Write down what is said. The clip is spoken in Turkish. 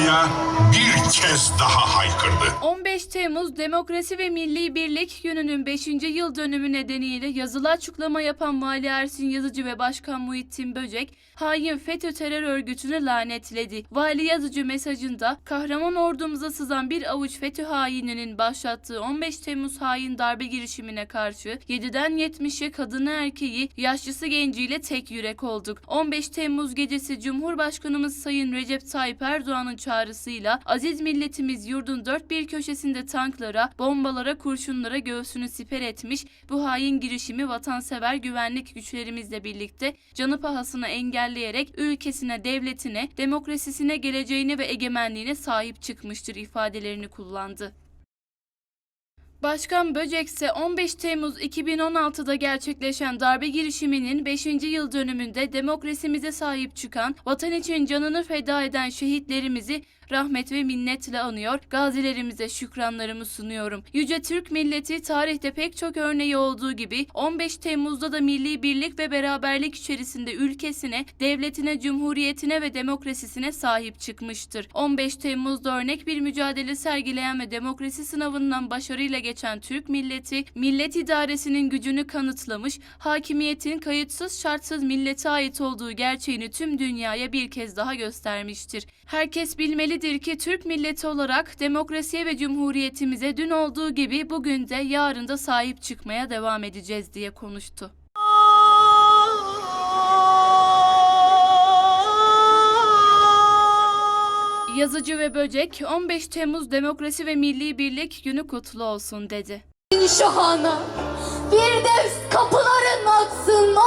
dünyaya bir kez daha haykırdı. 15 Temmuz Demokrasi ve Milli Birlik Günü'nün 5. yıl dönümü nedeniyle yazılı açıklama yapan Vali Ersin Yazıcı ve Başkan Muhittin Böcek, hain FETÖ terör örgütünü lanetledi. Vali Yazıcı mesajında, kahraman ordumuza sızan bir avuç FETÖ haininin başlattığı 15 Temmuz hain darbe girişimine karşı 7'den 70'e kadını erkeği, yaşlısı genciyle tek yürek olduk. 15 Temmuz gecesi Cumhurbaşkanımız Sayın Recep Tayyip Erdoğan'ın çağrısıyla aziz milletimiz yurdun dört bir köşesinde tanklara, bombalara, kurşunlara göğsünü siper etmiş bu hain girişimi vatansever güvenlik güçlerimizle birlikte canı pahasına engelleyerek ülkesine, devletine, demokrasisine, geleceğine ve egemenliğine sahip çıkmıştır ifadelerini kullandı. Başkan Böcek ise 15 Temmuz 2016'da gerçekleşen darbe girişiminin 5. yıl dönümünde demokrasimize sahip çıkan, vatan için canını feda eden şehitlerimizi rahmet ve minnetle anıyor, gazilerimize şükranlarımı sunuyorum. Yüce Türk milleti tarihte pek çok örneği olduğu gibi 15 Temmuz'da da milli birlik ve beraberlik içerisinde ülkesine, devletine, cumhuriyetine ve demokrasisine sahip çıkmıştır. 15 Temmuz'da örnek bir mücadele sergileyen ve demokrasi sınavından başarıyla geçen Türk milleti, millet idaresinin gücünü kanıtlamış, hakimiyetin kayıtsız şartsız millete ait olduğu gerçeğini tüm dünyaya bir kez daha göstermiştir. Herkes bilmelidir ki Türk milleti olarak demokrasiye ve cumhuriyetimize dün olduğu gibi bugün de yarın da sahip çıkmaya devam edeceğiz diye konuştu. Yazıcı ve Böcek 15 Temmuz Demokrasi ve Milli Birlik Günü kutlu olsun dedi. şahana Bir de kapıların Allah'ına